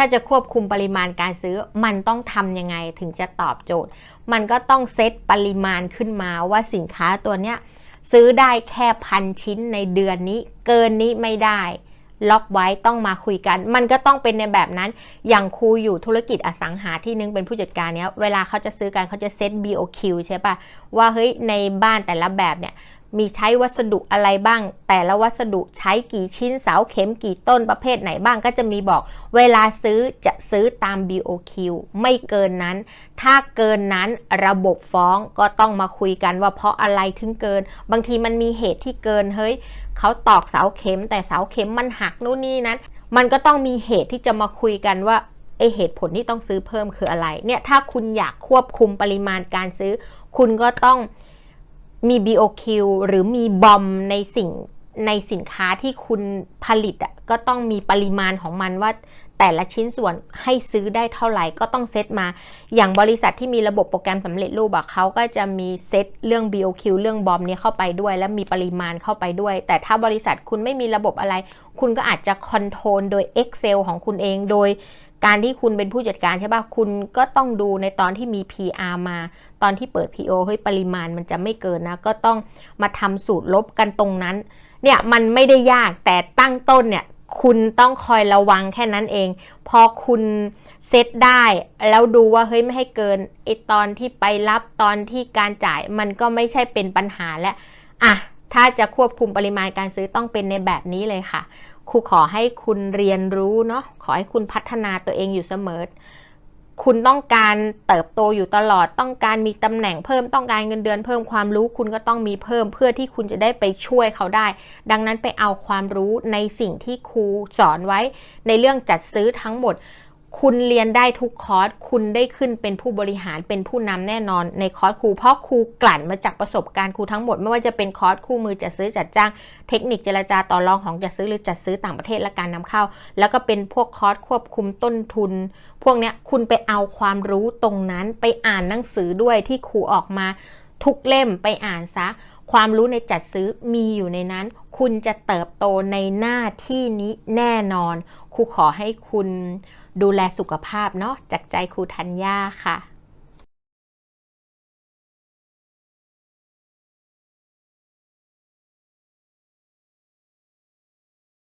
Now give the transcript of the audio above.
ถ้าจะควบคุมปริมาณการซื้อ มันต้องทำยังไงถึงจะตอบโจทย์ มันก็ต้องเซตปริมาณขึ้นมาว่าสินค้าตัวเนี้ยซื้อได้แค่พันชิ้นในเดือนนี้ เกินนี้ไม่ได้ ล็อกไว้ต้องมาคุยกัน มันก็ต้องเป็นในแบบนั้น อย่างครูอยู่ธุรกิจอสังหาที่นึงเป็นผู้จัดการเนี้ย เวลาเขาจะซื้อกันเขาจะเซต BOQ ใช่ปะว่าเฮ้ยในบ้านแต่ละแบบเนี่ย มีใช้วัสดุอะไรบ้าง แต่ละวัสดุใช้กี่ชิ้นเสาเข็มกี่ต้นประเภทไหนบ้างก็จะมีบอก เวลาซื้อจะซื้อตาม BOQ ไม่เกินนั้น ถ้าเกินนั้นระบบฟ้องก็ต้องมาคุยกันว่าเพราะอะไรถึงเกิน บางทีมันมีเหตุที่เกินเฮ้ยเขาตอกเสาเข็ม แต่เสาเข็มมันหักนู่นนี่นั้นมันก็ต้องมีเหตุที่จะมาคุยกันว่าไอเหตุผลที่ต้องซื้อเพิ่มคืออะไรเนี่ยถ้าคุณอยากควบคุมปริมาณการซื้อ คุณก็ต้อง มี BOQ หรือมีบอมในสิ่งในสินค้าที่คุณผลิตอะก็ต้องมีปริมาณของมันว่าแต่ละชิ้นส่วนให้ซื้อได้เท่าไหร่ก็ต้องเซตมา อย่างบริษัทที่มีระบบโปรแกรมสำเร็จรูปอะเขาก็จะมีเซตเรื่อง BOQ เรื่องบอมนี้เข้าไปด้วย และมีปริมาณเข้าไปด้วย แต่ถ้าบริษัทคุณไม่มีระบบอะไร คุณก็อาจจะคอนโทรลโดย Excel ของคุณเองโดย การที่คุณเป็นผู้จัดการใช่ป่ะ คุณก็ต้องดูในตอนที่มี PR มา ตอนที่เปิด PO เฮ้ยปริมาณมันจะไม่เกินนะ ก็ต้องมาทำสูตรลบกันตรงนั้น เนี่ยมันไม่ได้ยากแต่ตั้งต้นเนี่ยคุณต้องคอยระวังแค่นั้นเอง พอคุณเซตได้แล้วดูว่าเฮ้ยไม่ให้เกินไอตอนที่ไปรับตอนที่การจ่ายมันก็ไม่ใช่เป็นปัญหาและอะถ้าจะควบคุมปริมาณการซื้อต้องเป็นในแบบนี้เลยค่ะ ครูขอให้คุณเรียนรู้เนาะขอให้คุณพัฒนาตัวเองอยู่เสมอ คุณต้องการเติบโตอยู่ตลอดต้องการมีตำแหน่งเพิ่มต้องการเงินเดือนเพิ่มความรู้คุณก็ต้องมีเพิ่มเพื่อที่คุณจะได้ไปช่วยเขาได้ ดังนั้นไปเอาความรู้ในสิ่งที่ครูสอนไว้ในเรื่องจัดซื้อทั้งหมด คุณเรียนได้ทุกคอร์ส คุณได้ขึ้นเป็นผู้บริหารเป็นผู้นำแน่นอนในคอร์สครู เพราะครูกลั่นมาจากประสบการณ์ครูทั้งหมด ไม่ว่าจะเป็นคอร์สคู่มือจัดซื้อจัดจ้าง เทคนิคเจรจาต่อรองของจัดซื้อหรือจัดซื้อต่างประเทศและการนำเข้า แล้วก็เป็นพวกคอร์สควบคุมต้นทุน พวกเนี้ยคุณไปเอาความรู้ตรงนั้นไปอ่านหนังสือด้วยที่ครูออกมา ทุกเล่มไปอ่านซะ ความรู้ในจัดซื้อมีอยู่ในนั้น คุณจะเติบโตในหน้าที่นี้แน่นอนครูขอให้คุณ ดูแลสุขภาพเนาะจากใจครูธัญญาค่ะ